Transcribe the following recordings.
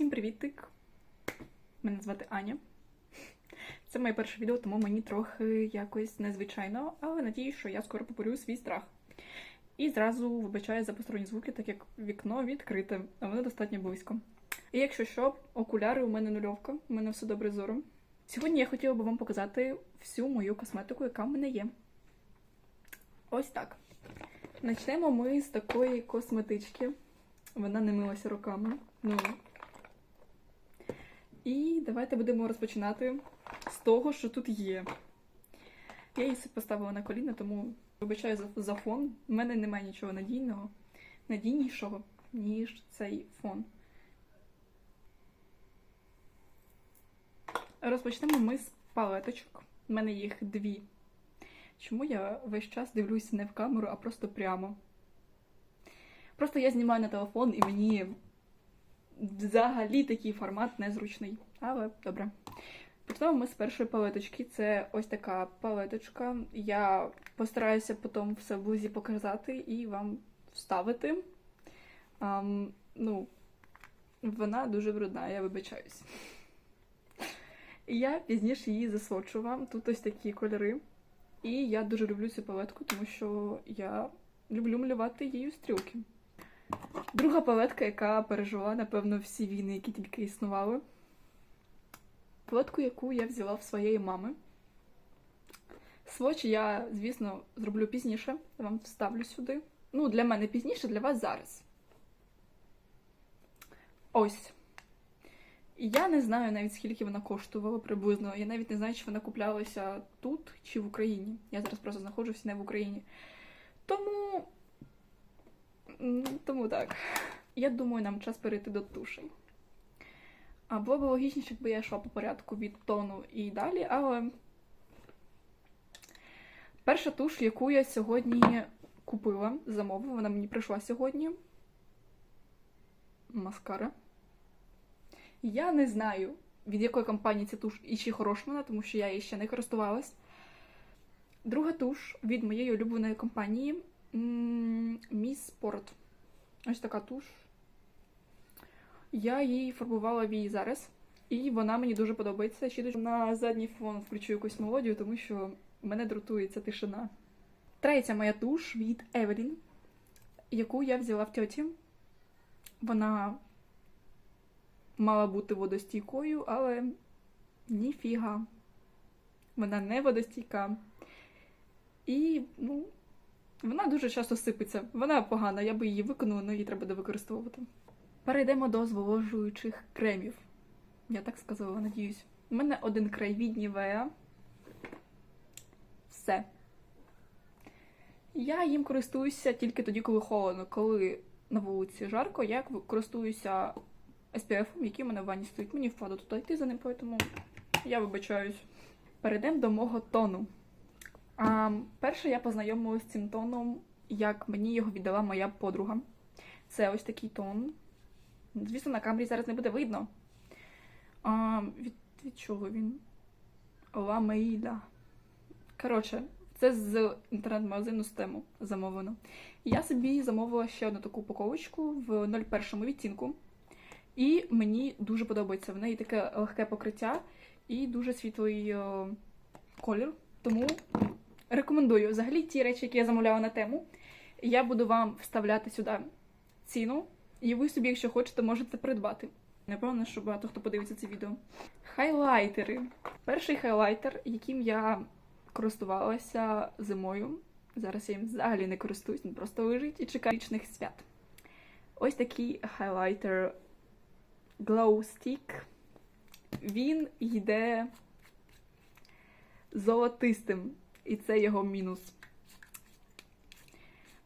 Всім привітик! Мене звати Аня. Це моє перше відео, тому мені трохи якось незвичайно, але надіюсь, що я скоро поборю свій страх. І зразу вибачаю за посторонні звуки, так як вікно відкрите, а воно достатньо близько. І якщо що, окуляри у мене нульовка, у мене все добре зором. Сьогодні я хотіла би вам показати всю мою косметику, яка в мене є. Ось так. Почнемо ми з такої косметички. Вона не милася роками. Ну. І давайте будемо розпочинати з того, що тут є. Я її поставила на коліна, тому вибачаю за, фон. У мене немає нічого надійного, надійнішого, ніж цей фон. Розпочнемо ми з палеточок. У мене їх дві. Чому я весь час дивлюся не в камеру, а просто прямо? Просто я знімаю на телефон і мені взагалі такий формат незручний. Але добре. Почнемо ми з першої палеточки. Це ось така палеточка. Я постараюся потім все в блузі показати і вам вставити. Um, ну, вона дуже брудна, я вибачаюсь. Я пізніше її засвочу вам. Тут ось такі кольори. І я дуже люблю цю палетку, тому що я люблю малювати її стрілки. Друга палетка, яка пережила, напевно, всі війни, які тільки існували. Палетку, яку я взяла в своєї мами. Сводч я, звісно, зроблю пізніше. Я вам вставлю сюди. Ну, для мене пізніше, для вас зараз. Ось. Я не знаю навіть скільки вона коштувала приблизно. Я навіть не знаю, чи вона куплялася тут чи в Україні. Я зараз просто знаходжуся не в Україні. Тому. Тому так. Я думаю, нам час перейти до тушей. А було б логічніше, якби я йшла по порядку від тону і далі, але перша туш, яку я сьогодні купила, замовила, вона мені прийшла сьогодні. Маскара. Я не знаю, від якої компанії ця туш і чи хороша вона, тому що я її ще не користувалась. Друга туш від моєї улюбленої компанії Miss Sport. Ось така туш. Я її фарбувала в її зараз, і вона мені дуже подобається. Ще дуже на задній фон включу якусь мелодію, тому що мене дратує ця тишина. Третя моя туш від Evelyn, яку я взяла в тьоті. Вона мала бути водостійкою, але ніфіга. Вона не водостійка. І, ну, вона дуже часто сипеться. Вона погана, я би її виконала, але її треба буде використовувати. Перейдемо до зволожуючих кремів. Я так сказала, надіюсь. У мене один край від Nivea. Все. Я їм користуюся тільки тоді, коли холодно. Коли на вулиці жарко, я користуюся SPF, який у мене в ванні стоїть. Мені впаду туди йти за ним, тому я вибачаюсь. Перейдемо до мого тону. А, перше я познайомилася з цим тоном, як мені його віддала моя подруга. Це ось такий тон. Звісно, на камері зараз не буде видно. А, від, від чого він? Ламеїда. Коротше, це з інтернет-магазину Стему замовлено. Я собі замовила ще одну таку упаковочку в 01 відтінку. І мені дуже подобається. В неї таке легке покриття і дуже світлий о, колір. Тому рекомендую. Взагалі ті речі, які я замовляла на тему, я буду вам вставляти сюди ціну, і ви собі, якщо хочете, можете придбати. Напевно, що багато хто подивиться це відео. Хайлайтери. Перший хайлайтер, яким я користувалася зимою. Зараз я їм взагалі не користуюсь, він просто лежить і чекає річних свят. Ось такий хайлайтер Glow Stick. Він йде золотистим, і це його мінус.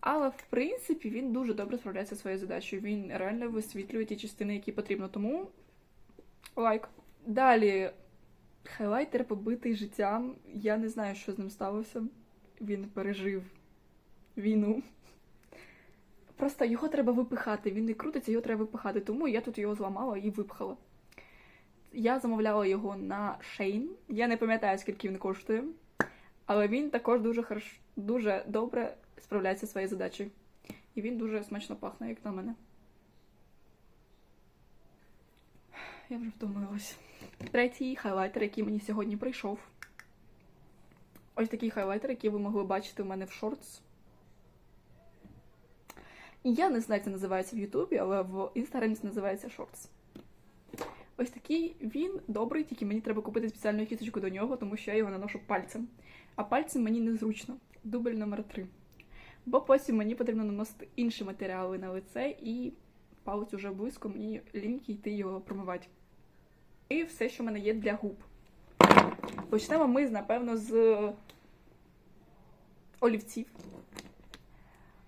Але, в принципі, він дуже добре справляється зі своєю задачею. Він реально висвітлює ті частини, які потрібно. Тому лайк. Далі, хайлайтер побитий життям. Я не знаю, що з ним сталося. Він пережив війну. Просто його треба випихати. Він не крутиться, його треба випихати. Тому я тут його зламала і випхала. Я замовляла його на Shane. Я не пам'ятаю, скільки він коштує. Але він також дуже хорош... дуже добре справляється зі своєю задачею. І він дуже смачно пахне, як на мене. я вже втомилась. Третій хайлайтер, який мені сьогодні прийшов. Ось такий хайлайтер, який ви могли бачити у мене в шортс. Я не знаю, як це називається в Ютубі, але в інстаграмі це називається шортс. Ось такий він добрий, тільки мені треба купити спеціальну кісточку до нього, тому що я його наношу пальцем. А пальцем мені незручно. Дубль номер 3. Бо потім мені потрібно наносити інші матеріали на лице і палець уже близько, мені ліньки йти його промивати. І все, що в мене є для губ. Почнемо ми, напевно, з олівців.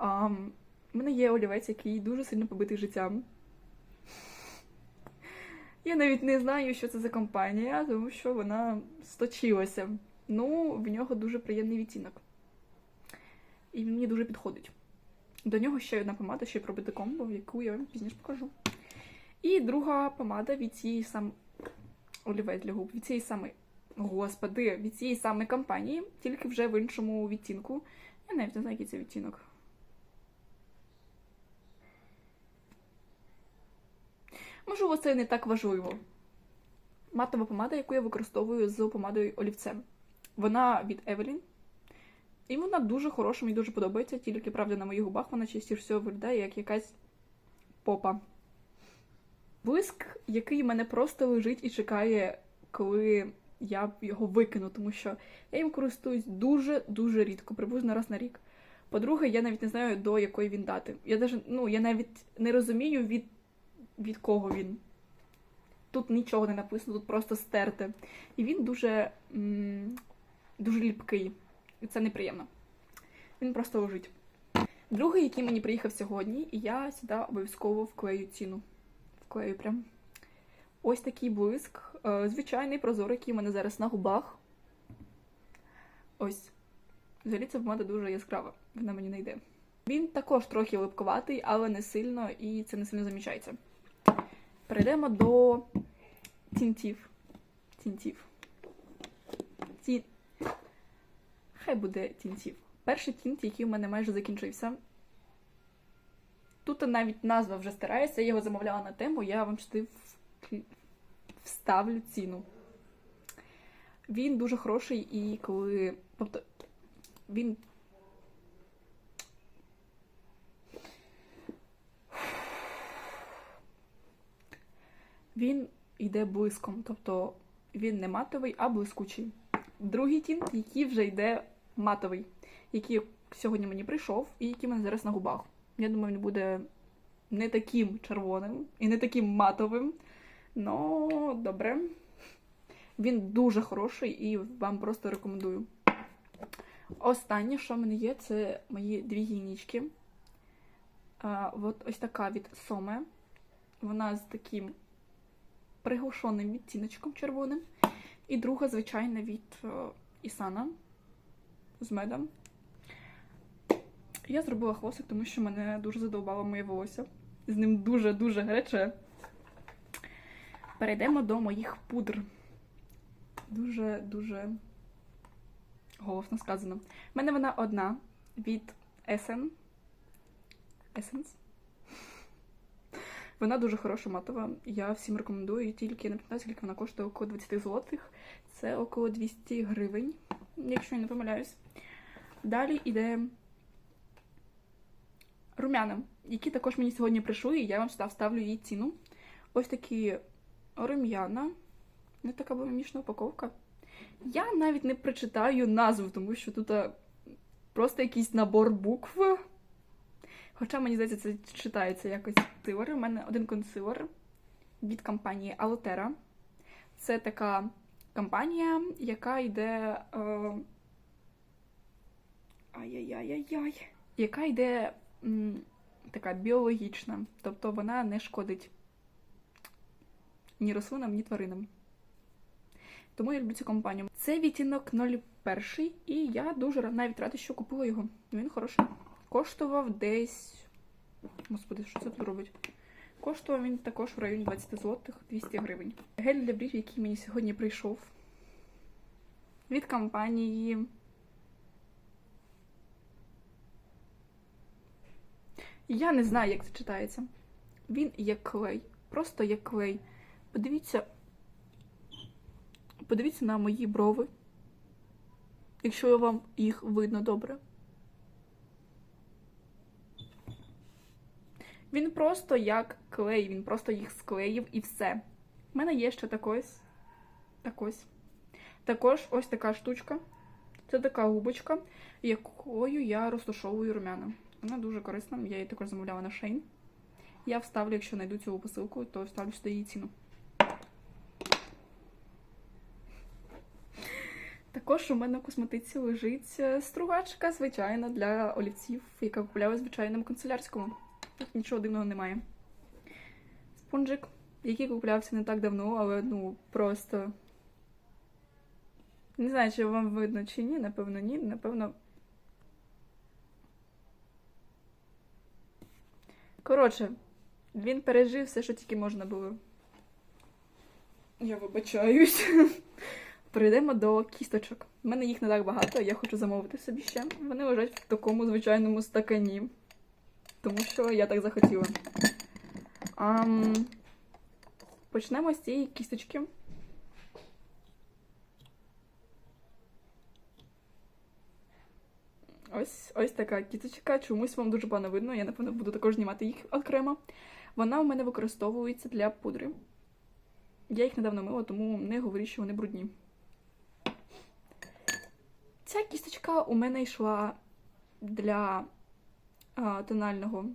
У мене є олівець, який дуже сильно побитий життям. Я навіть не знаю, що це за компанія, тому що вона сточилася. Ну, в нього дуже приємний відтінок. І він мені дуже підходить. До нього ще одна помада, ще пробити комбо, яку я вам пізніше покажу. І друга помада від цієї сам олівець для губ, від цієї самої, господи, від цієї самої компанії, тільки вже в іншому відтінку. Я навіть не знаю, який це відтінок. Можливо, це не так важливо. Матова помада, яку я використовую з помадою олівцем. Вона від Evelyn. І вона дуже хороша, мені дуже подобається, тільки, правда, на моїх губах вона частіше всього виглядає як якась попа. Блиск, який мене просто лежить і чекає, коли я його викину, тому що я їм користуюсь дуже-дуже рідко, приблизно раз на рік. По-друге, я навіть не знаю, до якої він дати. Я даже, ну, я навіть не розумію, від, від кого він. Тут нічого не написано, тут просто стерте. І він дуже, дуже ліпкий. І це неприємно. Він просто лежить. Другий, який мені приїхав сьогодні, і я сюди обов'язково вклею ціну. Вклею прям. Ось такий блиск. Е, Звичайний прозорий, який у мене зараз на губах. Ось. Взагалі ця помада дуже яскрава, вона мені не йде. Він також трохи липковатий, але не сильно, і це не сильно замічається. Перейдемо до тінтів. Тінтів. Ті... Хай буде тінтів. Перший тінт, який у мене майже закінчився. Тут навіть назва вже старається, я його замовляла на тему, я вам сюди в- вставлю ціну. Він дуже хороший і коли. Тобто він. Він йде блиском, тобто він не матовий, а блискучий. Другий тінт, який вже йде матовий, який сьогодні мені прийшов і який мене зараз на губах. Я думаю, він буде не таким червоним і не таким матовим. Ну, добре. Він дуже хороший і вам просто рекомендую. Останнє, що в мене є, це мої дві гінічки. От ось така від Соме. Вона з таким приглушеним відтіночком червоним. І друга, звичайна, від е, Ісана з медом. Я зробила хвостик, тому що мене дуже задовбало моє волосся. З ним дуже-дуже гаряче. Перейдемо до моїх пудр. Дуже-дуже голосно сказано. У мене вона одна від Essen. Essence. Вона дуже хороша матова. Я всім рекомендую, тільки не пам'ятаю, скільки вона коштує около 20 злотих. Це около 200 гривень, якщо я не помиляюсь. Далі йде румяна, які також мені сьогодні прийшли, і я вам сюди вставлю її ціну. Ось такі рум'яна. Не така мімішна упаковка. Я навіть не прочитаю назву, тому що тут просто якийсь набор букв. Хоча, мені здається, це читається якось консилер. У мене один консилер від компанії Alotera. Це така компанія, яка йде. Е... Ай-яй-яй-яй-яй. Яка йде м, така біологічна. Тобто вона не шкодить ні рослинам, ні тваринам. Тому я люблю цю компанію. Це відтінок 01, і я дуже навіть рада, що купила його. Він хороший. Коштував десь. Господи, що це тут робить? Коштував він також в районі 20 злотих 200 гривень. Гель для брів, який мені сьогодні прийшов. Від компанії. Я не знаю, як це читається. Він як клей. Просто як клей. Подивіться. Подивіться на мої брови. Якщо вам їх видно добре. Він просто як клей, він просто їх склеїв і все. У мене є ще такось. Такось. Також ось така штучка. Це така губочка, якою я розташовую румяна. Вона дуже корисна, я її також замовляла на Shein. Я вставлю, якщо знайду цю посилку, то вставлю сюди її ціну. Також у мене в косметиці лежить е, стругачка, звичайна, для олівців, яка купляла в звичайному канцелярському. Тут нічого дивного немає. Спонжик, який куплявся не так давно, але ну просто. Не знаю, чи вам видно чи ні, напевно, ні, напевно. Коротше, він пережив все, що тільки можна було. Я вибачаюсь. Перейдемо до кісточок. У мене їх не так багато, я хочу замовити собі ще. Вони лежать в такому звичайному стакані. Тому що я так захотіла. Ам... Почнемо з цієї кісточки. Ось ось така кісточка. Чомусь вам дуже погано видно. Я, напевно, буду також знімати їх окремо. Вона у мене використовується для пудри. Я їх недавно мила, тому не говорю, що вони брудні. Ця кісточка у мене йшла для а, тонального.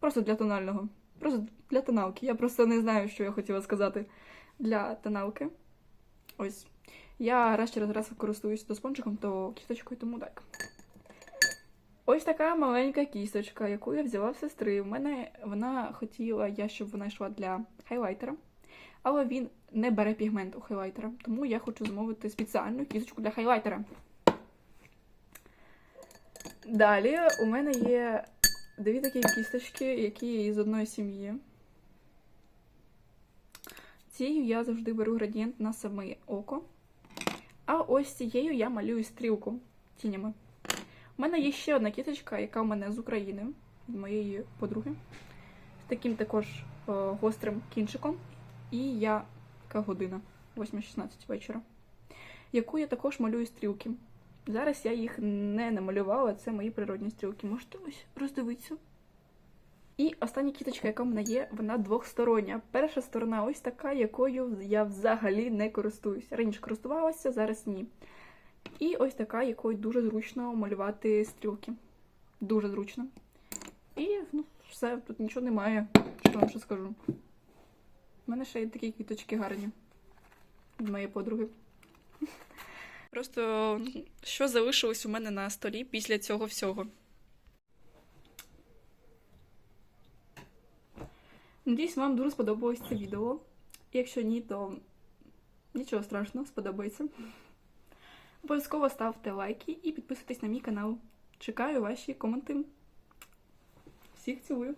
Просто для тонального. Просто для тоналки. Я просто не знаю, що я хотіла сказати для тоналки. Ось. Я раз через раз користуюся то спонжиком, то кісточкою, тому так. Ось така маленька кісточка, яку я взяла в сестри. У мене вона хотіла, я, щоб вона йшла для хайлайтера, але він не бере пігмент у хайлайтера. Тому я хочу замовити спеціальну кісточку для хайлайтера. Далі у мене є дві такі кісточки, які є з одної сім'ї. Цією я завжди беру градієнт на саме око. А ось цією я малюю стрілку тінями. У мене є ще одна кісточка, яка у мене з України, від моєї подруги. З таким також о, гострим кінчиком. І я яка година, 8.16 вечора, яку я також малюю стрілки. Зараз я їх не намалювала, це мої природні стрілки. Можете ось роздивитися. І остання кіточка, яка в мене є, вона двохстороння. Перша сторона ось така, якою я взагалі не користуюся. Раніше користувалася, зараз ні. І ось така, якою дуже зручно малювати стрілки. Дуже зручно. І ну, все, тут нічого немає, що вам ще скажу. У мене ще є такі квіточки гарні від моєї подруги. Просто що залишилось у мене на столі після цього всього. Надіюсь, вам дуже сподобалось це відео. Якщо ні, то нічого страшного, сподобається. Обов'язково ставте лайки і підписуйтесь на мій канал. Чекаю ваші коменти. Всіх цілую!